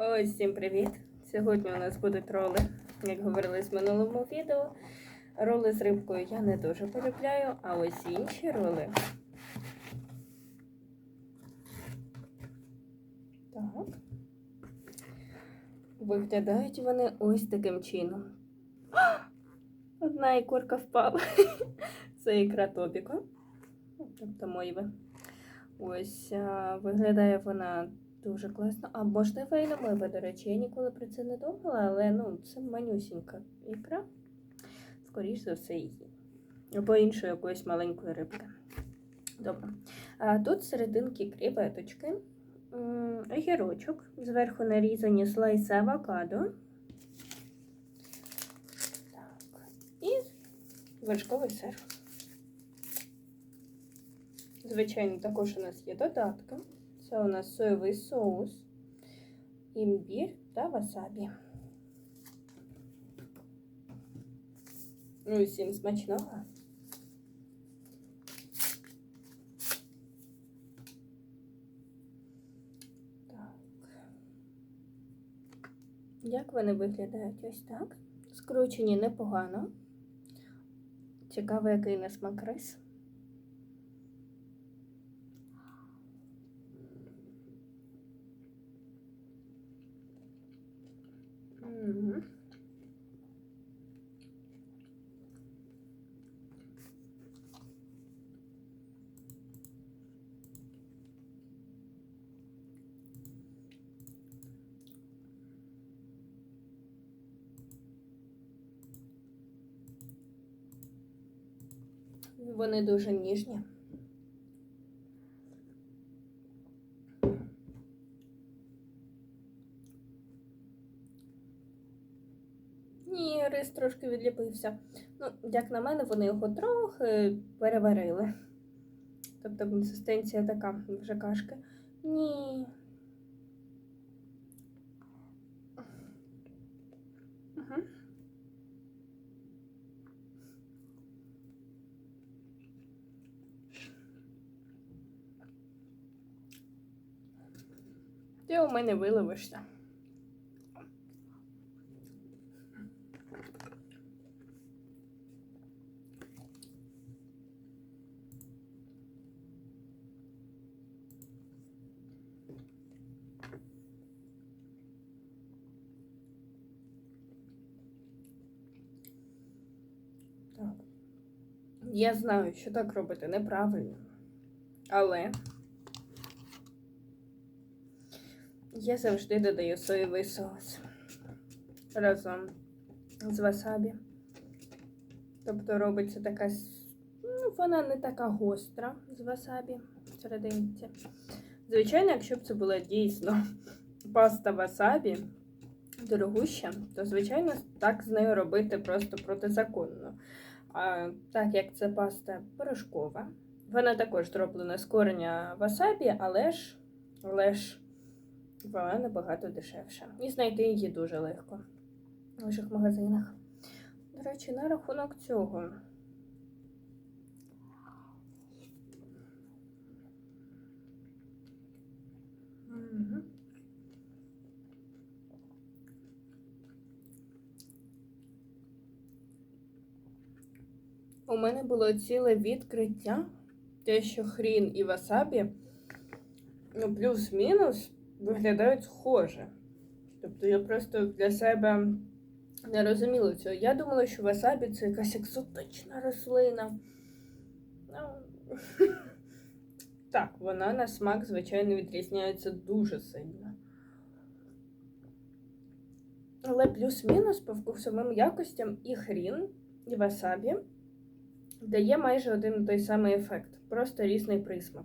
Ось всім привіт! Сьогодні у нас будуть роли, як говорили в минулому відео. Роли з рибкою я не дуже полюбляю, а ось інші роли. Так. Виглядають вони ось таким чином. Одна ікорка впала. Це ікра Тобіко. Тобто мойви. Ось виглядає вона дуже класно. А можливо і на мойва, до речі. Я ніколи про це не думала, але ну, це манюсінька ікра. Скоріше за все її. Або іншої якоїсь маленької рибки. Добре. А тут серединки креветочки, огірочок, зверху нарізані слайси авокадо. Так. І вершковий сир. Звичайно, також у нас є додатки. Це у нас соєвий соус, імбір та васабі. Ну і всім смачного. Так. Як вони виглядають? Ось так. Скручені непогано. Цікаво, який на смак рис. Вони дуже ніжні. Ні, рис трошки відліпився. Ну, як на мене, вони його трохи переварили. Тобто консистенція така вже кашки. Ні. Угу. Ти у мене виливишся. Так. Я знаю, що так робити неправильно. Але я завжди додаю соєвий соус разом з васабі. Тобто робиться така, ну, вона не така гостра з васабі всерединці. Звичайно, якщо б це була дійсно паста васабі, дорогуща, то, звичайно, так з нею робити просто протизаконно. Так як це паста порошкова, вона також зроблена з кореня васабі, але ж, але ж вона набагато дешевша. І знайти її дуже легко в наших магазинах. До речі, на рахунок цього. У мене було ціле відкриття, те, що хрін і васабі, ну, плюс-мінус, виглядають схоже. Тобто я просто для себе не розуміла цього. Я думала, що васабі це якась екзотична рослина. Ну, так, вона на смак, звичайно, відрізняється дуже сильно. Але плюс-мінус по вкусовим якостям і хрін, і васабі дає майже один той самий ефект, просто різний присмак.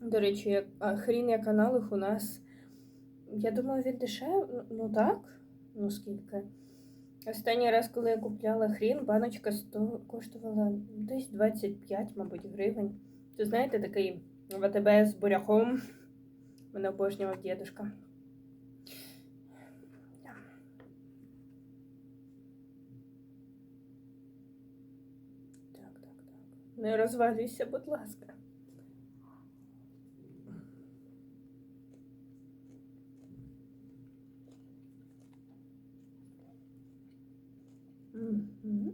До речі, а, хрін як аналог у нас. Я думаю, він дешев. Ну, Ну так. Ну скільки? Останній раз, коли я купляла хрін, баночка сто... коштувала десь 25, мабуть, гривень. Ти знаєте, такий ВТБ з буряком. Мене обожнював дідушка. Ну, Не розвалюйся, будь ласка. Mm-hmm.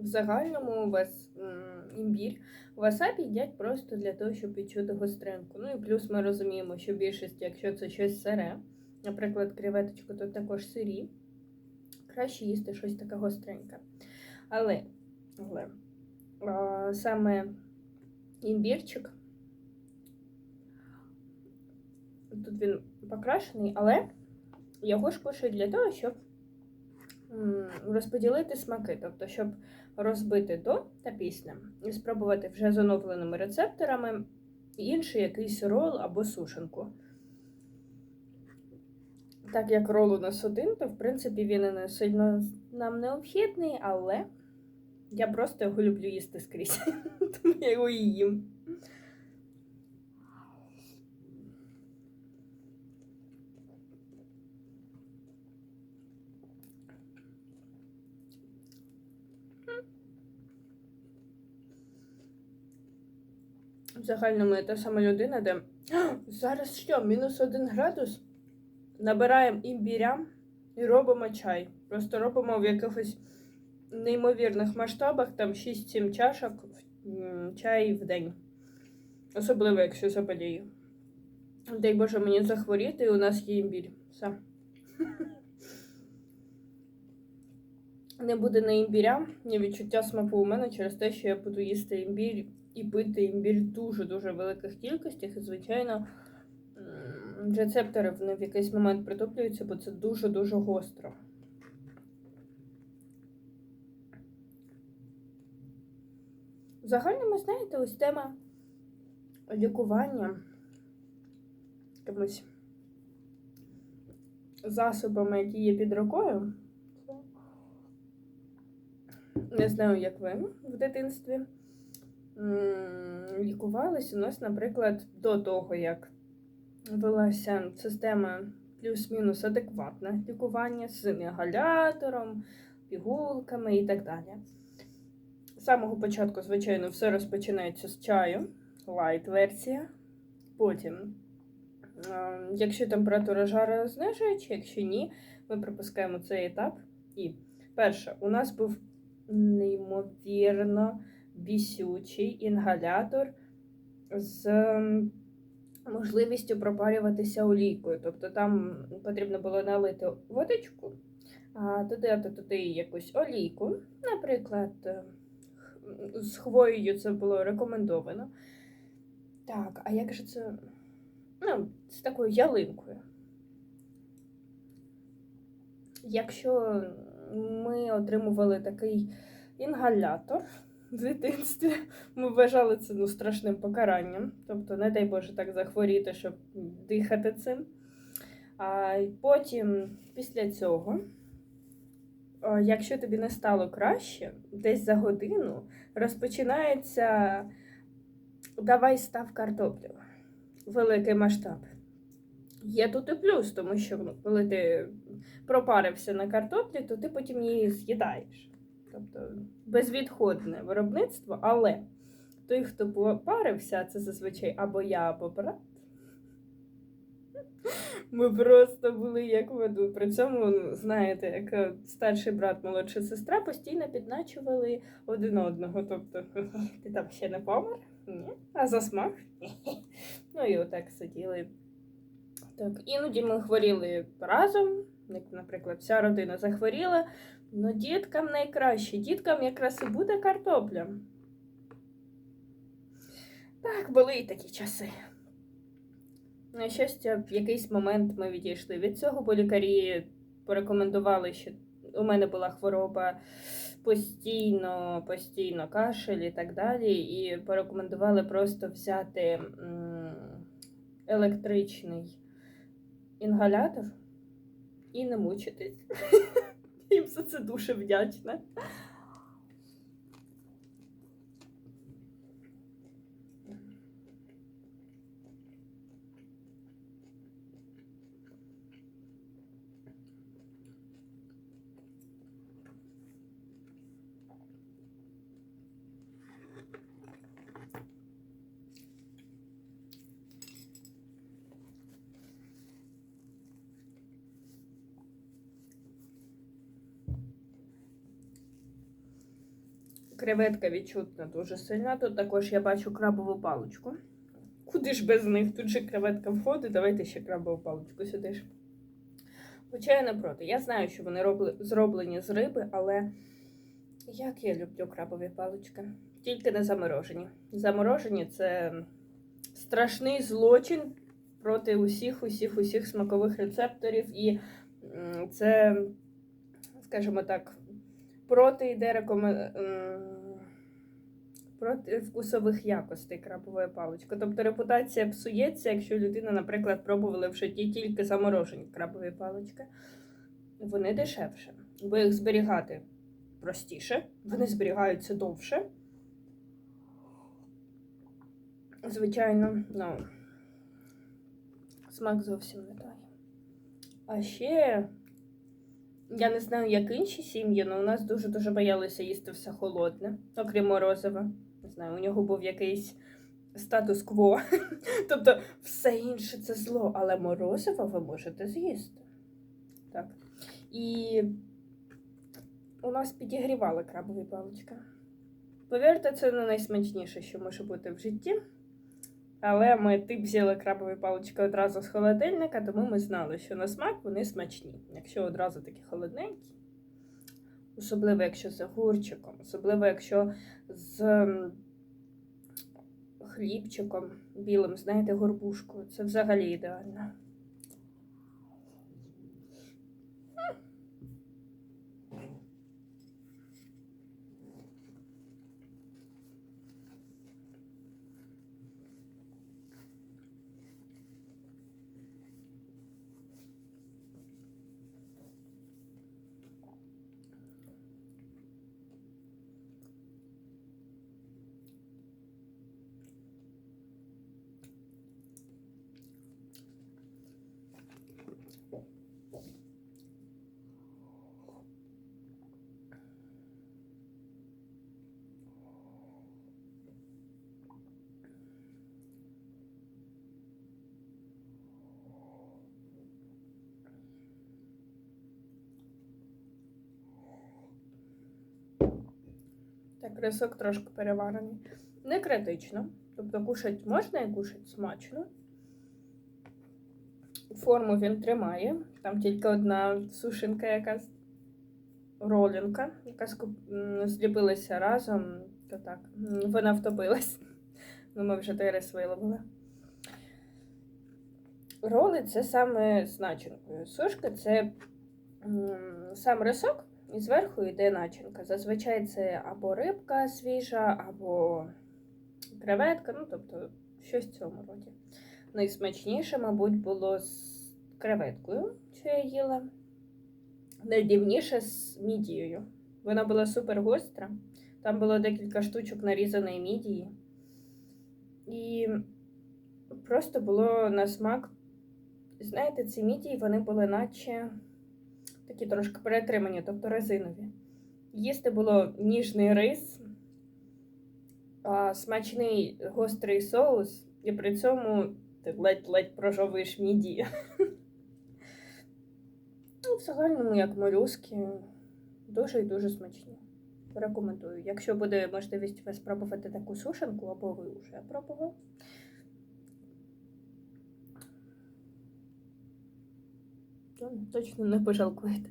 В загальному у вас імбір васабі їдять просто для того, щоб відчути гостринку. Ну і плюс ми розуміємо, що більшість, якщо це щось сире, наприклад, креветочку, то також сирі, краще їсти щось таке гостреньке. Але, але а, саме імбірчик, тут він покрашений, але його ж кушають для того, щоб розподілити смаки, тобто, щоб розбити до та після і спробувати вже з оновленими рецепторами інший якийсь рол або сушенку. Так як рол у нас один, то в принципі він і не сильно нам необхідний, але я просто його люблю їсти скрізь, тому я його і їм. В загальному я та сама людина, де зараз що, мінус один градус? Набираємо імбіря і робимо чай. Просто робимо в якихось неймовірних масштабах, там 6-7 чашок м, чай в день. Особливо, якщо заболію. Дай Боже мені захворіти, і у нас є імбір. Все. Не буде ні імбіря, ні відчуття смаку у мене через те, що я буду їсти імбір і пити імбір в дуже-дуже великих кількостях. І, звичайно, рецептори вони в якийсь момент притуплюються, бо це дуже-дуже гостро. В загальному, знаєте, ось тема лікування якимись засобами, які є під рукою. Не знаю, як ви в дитинстві м, лікувались. У нас, наприклад, до того, як велася система плюс-мінус адекватне лікування з інгалятором, пігулками і так далі. З самого початку, звичайно, все розпочинається з чаю, лайт-версія. Потім, е, якщо температура жару знижується, якщо ні, ми пропускаємо цей етап. І перше, у нас був неймовірно бісючий інгалятор з можливістю пропарюватися олійкою. Тобто там потрібно було налити водичку, додати туди якусь олійку. Наприклад, е, з хвоєю це було рекомендовано. Так, а як же це? Ну, з такою ялинкою. Якщо ми отримували такий інгалятор в дитинстві, ми вважали це ну, страшним покаранням. Тобто, не дай Боже так захворіти, щоб дихати цим. А потім, після цього, якщо тобі не стало краще, десь за годину розпочинається давай став картоплю. Великий масштаб. Є тут і плюс, тому що ну, коли ти пропарився на картоплі, то ти потім її з'їдаєш. Тобто безвідходне виробництво, але той, хто попарився, це зазвичай або я, або брат. Ми просто були як воду. При цьому, ну, знаєте, як е, старший брат, молодша сестра постійно підначували один одного. Тобто, ти там ще не помер? Ні. А за смак? Ні. Ну і отак сиділи. Так, іноді ми хворіли разом, як, наприклад, вся родина захворіла. Ну, діткам найкраще. Діткам якраз і буде картопля. Так, були і такі часи. На щастя, в якийсь момент ми відійшли від цього, бо лікарі порекомендували, що у мене була хвороба постійно, постійно кашель і так далі. І порекомендували просто взяти електричний інгалятор і не мучитись. Їм за це дуже вдячна. Креветка відчутна дуже сильна. Тут також я бачу крабову паличку. Куди ж без них? Тут же креветка входить, давайте ще крабову паличку сюди ж. Хоча я не проти. Я знаю, що вони зроблені з риби, але як я люблю крабові палички. Тільки не заморожені. Заморожені це страшний злочин проти усіх, усіх, усіх смакових рецепторів. І це, скажімо так, проти йде рекомен... проти вкусових якостей крабової палички. Тобто репутація псується, якщо людина, наприклад, пробувала в житті тільки заморожені крабові палички. Вони дешевше, бо їх зберігати простіше, вони зберігаються довше. Звичайно, ну, смак зовсім не той. А ще я не знаю, як інші сім'ї, але у нас дуже-дуже боялися їсти все холодне, окрім морозива. Не знаю, у нього був якийсь статус-кво. тобто все інше це зло, але морозиво ви можете з'їсти. Так. І у нас підігрівали крабові палички. Повірте, це не найсмачніше, що може бути в житті. Але ми тип взяли крабові палички одразу з холодильника, тому ми знали, що на смак вони смачні. Якщо одразу такі холодненькі, особливо якщо з огурчиком, особливо якщо з хлібчиком білим, знаєте, горбушкою, це взагалі ідеально. Так, рисок трошки переварений. Не критично. Тобто кушать можна і кушать смачно. Форму він тримає. Там тільки одна сушинка якась ролінка, яка зліпилася разом, то так, вона втопилась. Ну, ми вже той раз виловили. Роли це саме з начинкою. Сушка це сам рисок, і зверху йде начинка. Зазвичай це або рибка свіжа, або креветка, ну тобто щось в цьому роді. Найсмачніше, мабуть, було з креветкою, що я їла. Найдивніше з мідією. Вона була супер гостра. Там було декілька штучок нарізаної мідії. І просто було на смак. Знаєте, ці мідії вони були наче такі трошки перетримані, тобто резинові. Їсти було ніжний рис, смачний гострий соус, і при цьому ти ледь-ледь прожовуєш мідії. Ну, в загальному, як молюски, дуже і дуже смачні. Рекомендую. Якщо буде можливість ви спробувати таку сушенку, або ви вже пробували. Точно не пожалкуєте.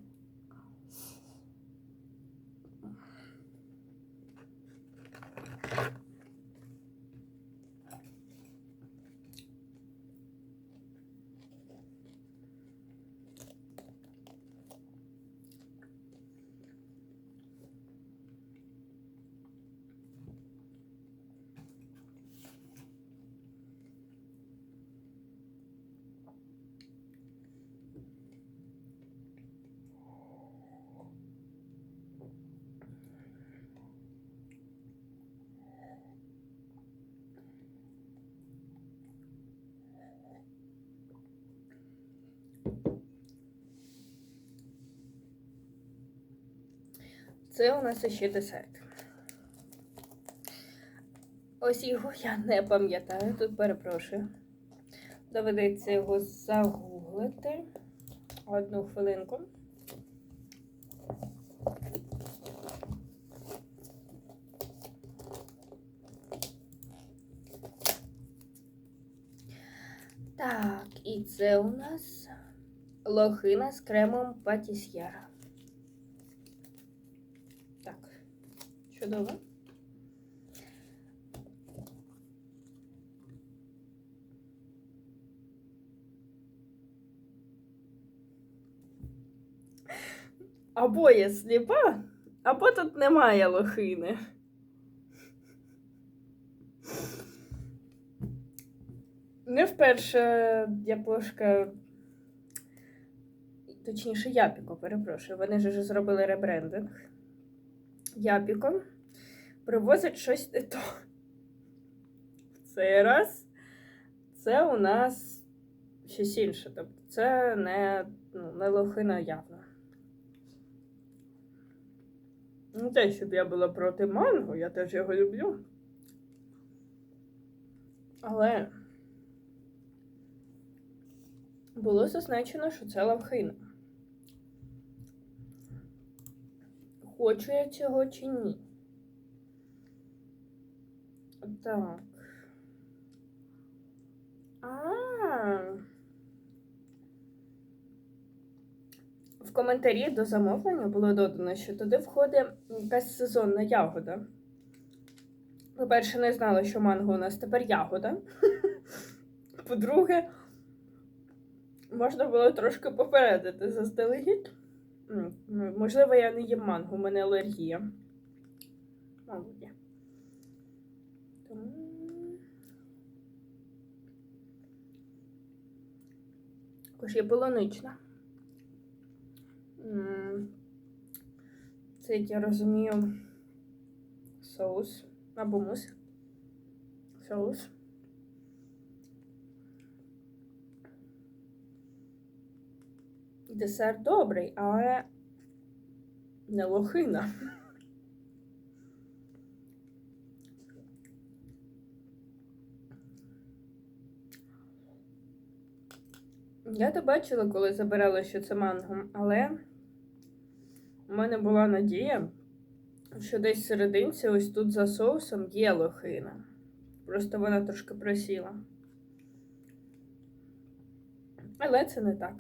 Це у нас ще десерт. Ось його я не пам'ятаю, тут перепрошую. Доведеться його загуглити. Одну хвилинку. Так, і це у нас лохина з кремом патісьєра. Так, чудово. Або я сліпа, або тут немає лохини. Не вперше япошка, точніше, Япіко, перепрошую. Вони ж вже зробили ребрендинг. Япіко привозить щось не то. В цей раз це у нас щось інше. Тобто це не, ну, не лохина явно. Ну, те, щоб я була проти манго, я теж його люблю. Але було зазначено, що це лавхина. Хочу я цього чи ні? Так. А. В коментарі до замовлення було додано, що туди входить якась сезонна ягода. По-перше, не знала, що манго у нас тепер ягода. По-друге, можна було трошки попередити заздалегідь. Можливо, я не їм манго, у мене алергія. Мабуть. є. Тому... Також є полунична. М, Це, як я розумію, соус або мус. Соус. Десерт добрий, але не лохина. Я то бачила, коли забирала, що це манго, але у мене була надія, що десь серединці, ось тут за соусом є лохина. Просто вона трошки просіла. Але це не так.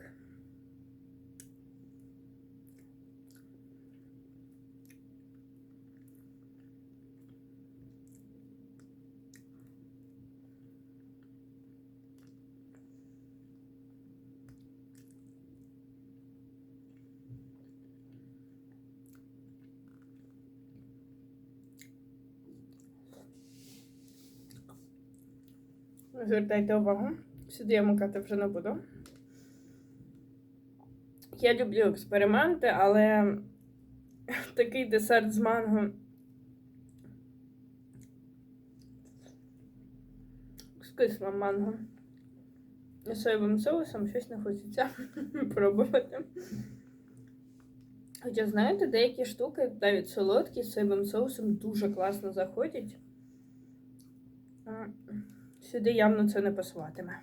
Звертайте увагу. Сюди я макати вже не буду. Я люблю експерименти, але такий десерт з манго. З кислим манго. І соєвим соусом щось не хочеться пробувати. Хоча, знаєте, деякі штуки, навіть солодкі, з соєвим соусом дуже класно заходять. Сюди явно це не пасуватиме.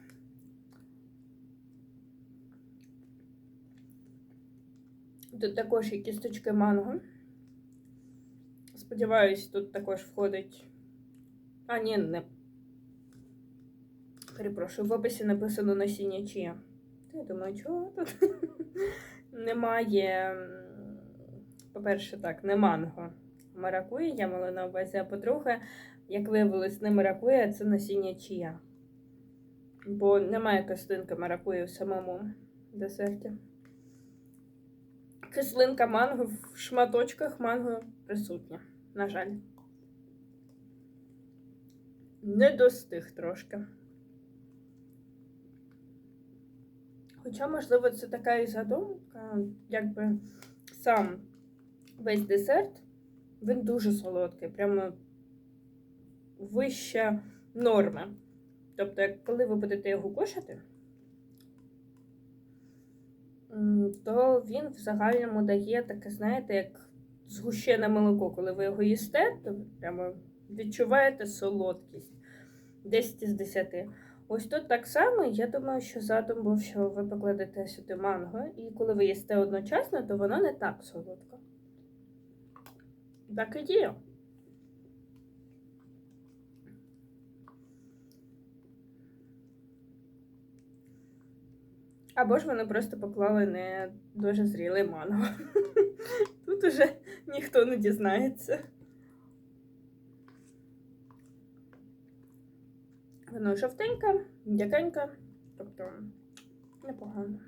Тут також є кісточки манго. Сподіваюсь, тут також входить. А, ні, не. Перепрошую, в описі написано насіння чия. Я думаю, чого тут? Немає. По-перше, так, не манго. Маракуї, я мала на увазі, а по-друге, як виявилось, не маракуя, а це насіння чия. Бо немає кислинки маракуї в самому десерті. Кислинка манго в шматочках манго присутня, на жаль. Не достиг трошки. Хоча, можливо, це така і задумка, якби сам весь десерт, він дуже солодкий, прямо вища норма. Тобто, коли ви будете його кушати, то він в загальному дає таке, знаєте, як згущене молоко, коли ви його їсте, то прямо відчуваєте солодкість 10 із 10. Ось тут так само, я думаю, що задум був, що ви покладете сюди манго, і коли ви їсте одночасно, то воно не так солодко. Так і є. Або ж вони просто поклали не дуже зрілий манго. Тут уже ніхто не дізнається. Воно жовтеньке, м'якеньке, тобто непогано.